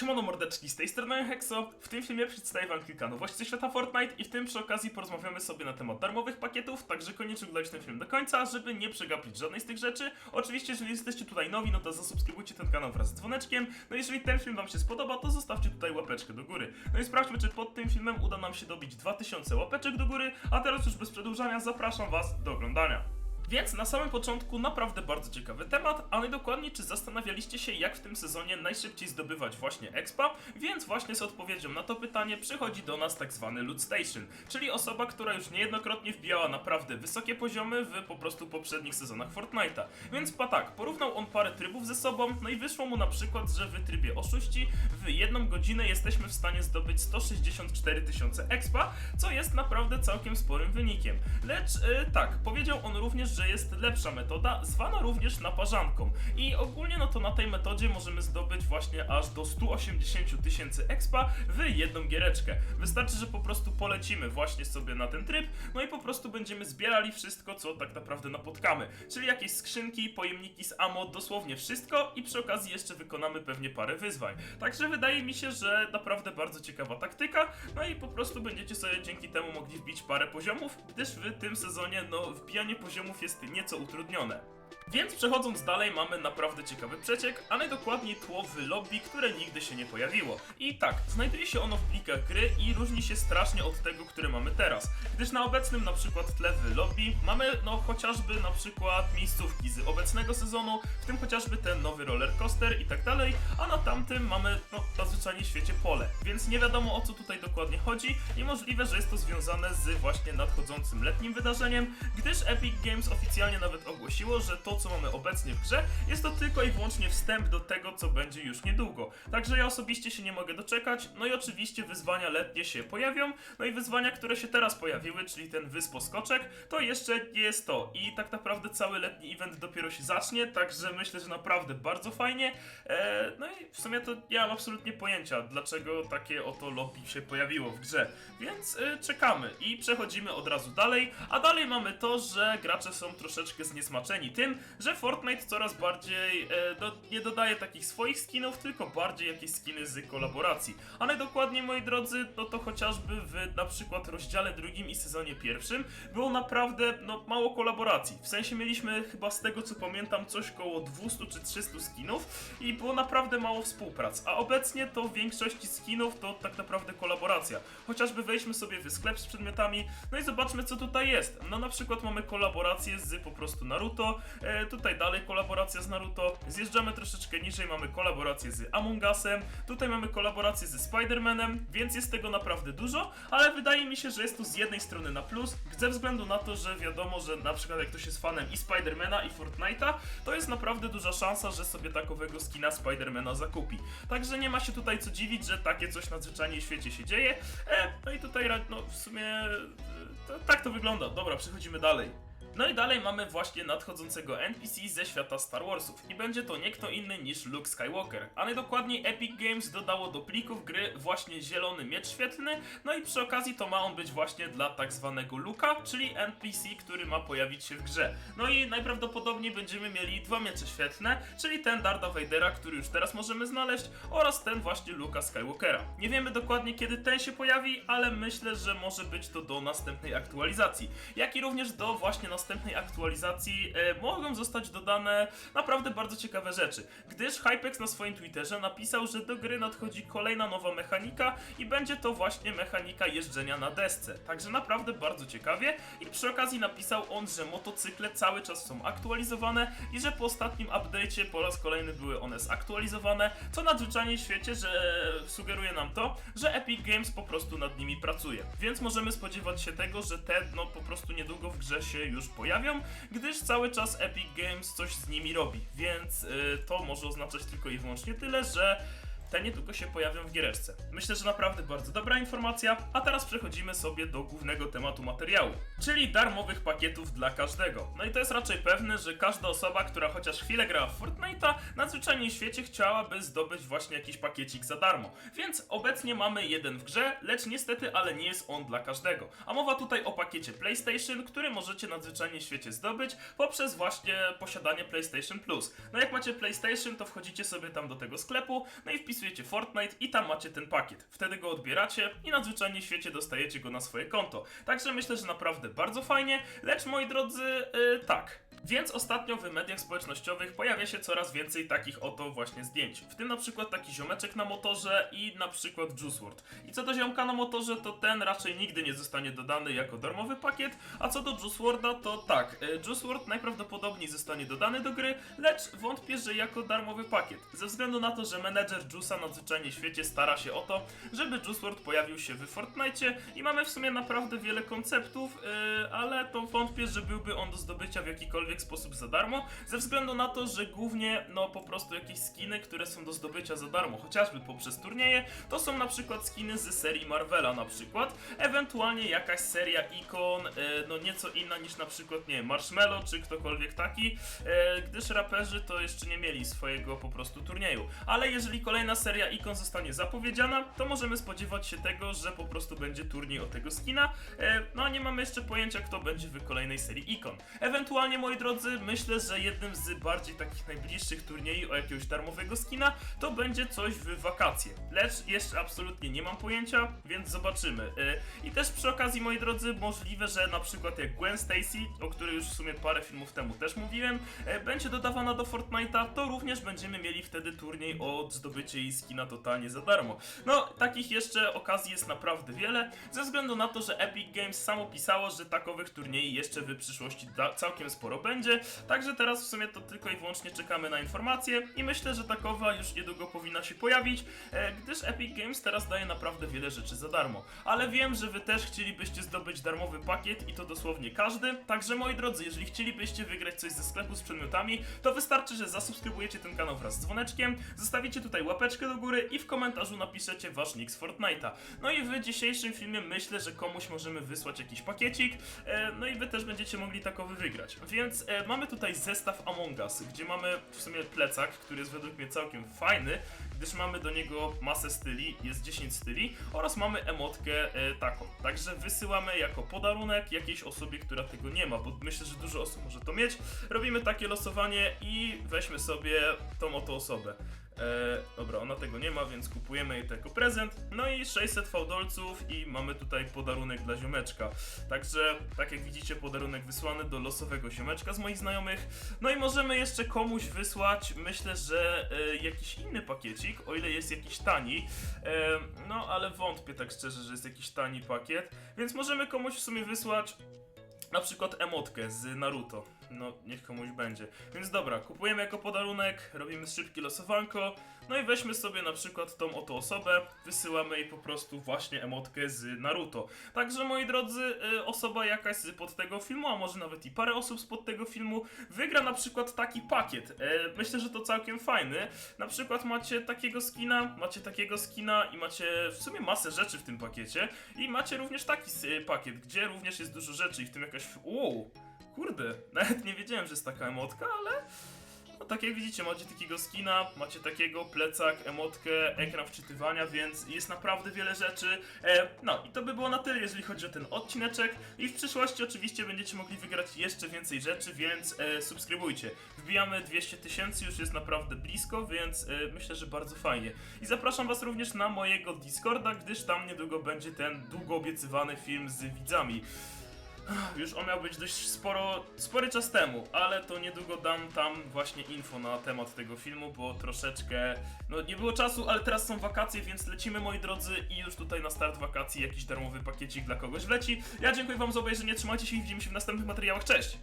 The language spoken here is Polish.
Siemano mordeczki, z tej strony Hexo. W tym filmie przedstawię wam kilka nowości ze świata Fortnite i w tym przy okazji porozmawiamy sobie na temat darmowych pakietów, także koniecznie oglądajcie ten film do końca, żeby nie przegapić żadnej z tych rzeczy. Oczywiście, jeżeli jesteście tutaj nowi, no to zasubskrybujcie ten kanał wraz z dzwoneczkiem. No jeżeli ten film wam się spodoba, to zostawcie tutaj łapeczkę do góry. No i sprawdźmy, czy pod tym filmem uda nam się dobić 2000 łapeczek do góry, a teraz już bez przedłużania zapraszam was do oglądania. Więc na samym początku naprawdę bardzo ciekawy temat, ale dokładnie czy zastanawialiście się jak w tym sezonie najszybciej zdobywać właśnie expa? Więc właśnie z odpowiedzią na to pytanie przychodzi do nas tak zwany loot station, czyli osoba, która już niejednokrotnie wbijała naprawdę wysokie poziomy w po prostu poprzednich sezonach Fortnite'a. Więc pa tak, porównał on parę trybów ze sobą, no i wyszło mu na przykład, że w trybie oszuści w jedną godzinę jesteśmy w stanie zdobyć 164 tysiące expa, co jest naprawdę całkiem sporym wynikiem. Lecz y, tak, powiedział on również, że jest lepsza metoda, zwana również naparzanką. I ogólnie no to na tej metodzie możemy zdobyć właśnie aż do 180 tysięcy expa w jedną giereczkę. Wystarczy, że po prostu polecimy właśnie sobie na ten tryb, no i po prostu będziemy zbierali wszystko, co tak naprawdę napotkamy. Czyli jakieś skrzynki, pojemniki z ammo, dosłownie wszystko i przy okazji jeszcze wykonamy pewnie parę wyzwań. Także wydaje mi się, że naprawdę bardzo ciekawa taktyka, no i po prostu będziecie sobie dzięki temu mogli wbić parę poziomów, gdyż w tym sezonie no wbijanie poziomów jest nieco utrudnione. Więc przechodząc dalej mamy naprawdę ciekawy przeciek, a najdokładniej tło w lobby, które nigdy się nie pojawiło. I tak, znajduje się ono w plikach gry i różni się strasznie od tego, które mamy teraz. Gdyż na obecnym na przykład tle w lobby mamy no chociażby na przykład miejscówki z obecnego sezonu, w tym chociażby ten nowy roller coaster i tak dalej, a na tamtym mamy no zazwyczaj w świecie pole. Więc nie wiadomo o co tutaj dokładnie chodzi i możliwe, że jest to związane z właśnie nadchodzącym letnim wydarzeniem, gdyż Epic Games oficjalnie nawet ogłosiło, że to co mamy obecnie w grze jest to tylko i wyłącznie wstęp do tego co będzie już niedługo. Także ja osobiście się nie mogę doczekać, no i oczywiście wyzwania letnie się pojawią, no i wyzwania, które się teraz pojawiły, czyli ten wysposkoczek, to jeszcze nie jest to i tak naprawdę cały letni event dopiero się zacznie, także myślę, że naprawdę bardzo fajnie. Eee, no i w sumie to nie mam absolutnie pojęcia, dlaczego takie oto lobby się pojawiło w grze, więc e, czekamy i przechodzimy od razu dalej, a dalej mamy to, że gracze są troszeczkę zniesmaczeni tym, że Fortnite coraz bardziej e, do, nie dodaje takich swoich skinów, tylko bardziej jakieś skiny z kolaboracji. A najdokładniej, moi drodzy, no to chociażby w na przykład rozdziale drugim i sezonie pierwszym było naprawdę no, mało kolaboracji. W sensie mieliśmy chyba z tego co pamiętam coś koło 200 czy 300 skinów i było naprawdę mało współprac. A obecnie to w większości skinów to tak naprawdę kolaboracja. Chociażby wejdźmy sobie w sklep z przedmiotami, no i zobaczmy co tutaj jest. No na przykład mamy kolaborację z po prostu Naruto, e, tutaj dalej kolaboracja z Naruto, zjeżdżamy troszeczkę niżej, mamy kolaborację z Among Usem, tutaj mamy kolaborację ze Spider-Manem, więc jest tego naprawdę dużo, ale wydaje mi się, że jest to z jednej strony na plus, ze względu na to, że wiadomo, że na przykład jak ktoś jest fanem i Spidermana i Fortnite'a, to jest naprawdę duża szansa, że sobie takowego skina Spidermana zakupi. Także nie ma się tutaj co dziwić, że takie coś nadzwyczajnie w świecie się dzieje. E, no i tutaj no w sumie e, to, tak to wygląda. Dobra, przechodzimy dalej. No i dalej mamy właśnie nadchodzącego NPC ze świata Star Warsów i będzie to nie kto inny niż Luke Skywalker. A najdokładniej Epic Games dodało do plików gry właśnie zielony miecz świetlny, no i przy okazji to ma on być właśnie dla tak zwanego Luka, czyli NPC, który ma pojawić się w grze. No i najprawdopodobniej będziemy mieli dwa miecze świetlne, czyli ten Darda Vadera, który już teraz możemy znaleźć, oraz ten właśnie Luka Skywalkera. Nie wiemy dokładnie kiedy ten się pojawi, ale myślę, że może być to do następnej aktualizacji, jak i również do właśnie następnej aktualizacji e, mogą zostać dodane naprawdę bardzo ciekawe rzeczy, gdyż Hypex na swoim Twitterze napisał, że do gry nadchodzi kolejna nowa mechanika i będzie to właśnie mechanika jeżdżenia na desce. Także naprawdę bardzo ciekawie i przy okazji napisał on, że motocykle cały czas są aktualizowane i że po ostatnim update'cie po raz kolejny były one zaktualizowane, co nadzwyczajnie w świecie, że sugeruje nam to, że Epic Games po prostu nad nimi pracuje. Więc możemy spodziewać się tego, że te no po prostu niedługo w grze się już pojawią, gdyż cały czas Epic Games coś z nimi robi. Więc y, to może oznaczać tylko i wyłącznie tyle, że te niedługo się pojawią w giereczce. Myślę, że naprawdę bardzo dobra informacja, a teraz przechodzimy sobie do głównego tematu materiału, czyli darmowych pakietów dla każdego. No i to jest raczej pewne, że każda osoba, która chociaż chwilę grała w Fortnite'a, na zwyczajnie w świecie chciałaby zdobyć właśnie jakiś pakiecik za darmo. Więc obecnie mamy jeden w grze, lecz niestety, ale nie jest on dla każdego. A mowa tutaj o pakiecie PlayStation, który możecie nadzwyczajnie w świecie zdobyć poprzez właśnie posiadanie PlayStation Plus. No jak macie PlayStation, to wchodzicie sobie tam do tego sklepu, no i wpisujecie wpisujecie Fortnite i tam macie ten pakiet. Wtedy go odbieracie i na zwyczajnie świecie dostajecie go na swoje konto. Także myślę, że naprawdę bardzo fajnie, lecz moi drodzy, yy, tak. Więc ostatnio w mediach społecznościowych pojawia się coraz więcej takich oto właśnie zdjęć. W tym na przykład taki ziomeczek na motorze i na przykład Juice. I co do ziomka na motorze, to ten raczej nigdy nie zostanie dodany jako darmowy pakiet, a co do Juice to tak, e, Juice najprawdopodobniej zostanie dodany do gry, lecz wątpię, że jako darmowy pakiet. Ze względu na to, że menedżer Juice'a na zwyczajnie świecie stara się o to, żeby Juice pojawił się w Fortnite i mamy w sumie naprawdę wiele konceptów, yy, ale to wątpię, że byłby on do zdobycia w jakikolwiek sposób za darmo, ze względu na to, że głównie no po prostu jakieś skiny, które są do zdobycia za darmo, chociażby poprzez turnieje, to są na przykład skiny z serii Marvela na przykład, ewentualnie jakaś seria ikon, yy, no nieco inna niż na przykład, nie wiem, Marshmallow czy ktokolwiek taki, yy, gdyż raperzy to jeszcze nie mieli swojego po prostu turnieju. Ale jeżeli kolejna seria ikon zostanie zapowiedziana, to możemy spodziewać się tego, że po prostu będzie turniej o tego skina. E, no a nie mamy jeszcze pojęcia, kto będzie w kolejnej serii ikon. Ewentualnie, moi drodzy, myślę, że jednym z bardziej takich najbliższych turniejów o jakiegoś darmowego skina to będzie coś w wakacje. Lecz jeszcze absolutnie nie mam pojęcia, więc zobaczymy. E, I też przy okazji, moi drodzy, możliwe, że na przykład jak Gwen Stacy, o której już w sumie parę filmów temu też mówiłem, e, będzie dodawana do Fortnite'a, to również będziemy mieli wtedy turniej o zdobycie jej skina totalnie za darmo. No, takich jeszcze okazji jest naprawdę wiele, ze względu na to, że Epic Games samo pisało, że takowych turniej jeszcze w przyszłości całkiem sporo będzie, także teraz w sumie to tylko i wyłącznie czekamy na informacje i myślę, że takowa już niedługo powinna się pojawić, e, gdyż Epic Games teraz daje naprawdę wiele rzeczy za darmo. Ale wiem, że wy też chcielibyście zdobyć darmowy pakiet i to dosłownie każdy, także moi drodzy, jeżeli chcielibyście wygrać coś ze sklepu z przedmiotami, to wystarczy, że zasubskrybujecie ten kanał wraz z dzwoneczkiem, zostawicie tutaj łapeczkę do góry i w komentarzu napiszecie wasz nick z Fortnite'a. No i w dzisiejszym filmie myślę, że komuś możemy wysłać jakiś pakiecik, e, no i wy też będziecie mogli takowy wygrać. Więc e, mamy tutaj zestaw Among Us, gdzie mamy w sumie plecak, który jest według mnie całkiem fajny, gdyż mamy do niego masę styli, jest 10 styli oraz mamy emotkę e, taką. Także wysyłamy jako podarunek jakiejś osobie, która tego nie ma, bo myślę, że dużo osób może to mieć. Robimy takie losowanie i weźmy sobie tą oto osobę. E, dobra, ona tego nie ma, więc kupujemy jej to jako prezent. No i 600 fałdolców i mamy tutaj podarunek dla ziomeczka. Także, tak jak widzicie, podarunek wysłany do losowego ziomeczka z moich znajomych. No i możemy jeszcze komuś wysłać, myślę, że e, jakiś inny pakiecik, o ile jest jakiś tani. E, no, ale wątpię tak szczerze, że jest jakiś tani pakiet. Więc możemy komuś w sumie wysłać na przykład emotkę z Naruto. No, niech komuś będzie. Więc dobra, kupujemy jako podarunek, robimy szybkie losowanko, no i weźmy sobie na przykład tą oto osobę, wysyłamy jej po prostu właśnie emotkę z Naruto. Także moi drodzy, y, osoba jakaś z pod tego filmu, a może nawet i parę osób spod tego filmu, wygra na przykład taki pakiet. E, Myślę, że to całkiem fajny. Na przykład macie takiego skina, macie takiego skina i macie w sumie masę rzeczy w tym pakiecie. I macie również taki y, pakiet, gdzie również jest dużo rzeczy i w tym jakaś... Uuu, kurde, nawet nie wiedziałem, że jest taka emotka, ale... No tak jak widzicie, macie takiego skina, macie takiego plecak, emotkę, ekran wczytywania, więc jest naprawdę wiele rzeczy. E, no i to by było na tyle, jeżeli chodzi o ten odcineczek. I w przyszłości oczywiście będziecie mogli wygrać jeszcze więcej rzeczy, więc e, subskrybujcie. Wbijamy 200 tysięcy, już jest naprawdę blisko, więc e, myślę, że bardzo fajnie. I zapraszam was również na mojego Discorda, gdyż tam niedługo będzie ten długo obiecywany film z widzami. Już on miał być dość sporo, spory czas temu, ale to niedługo dam tam właśnie info na temat tego filmu, bo troszeczkę, no nie było czasu, ale teraz są wakacje, więc lecimy moi drodzy i już tutaj na start wakacji jakiś darmowy pakiecik dla kogoś wleci. Ja dziękuję wam za obejrzenie, trzymajcie się i widzimy się w następnych materiałach, cześć!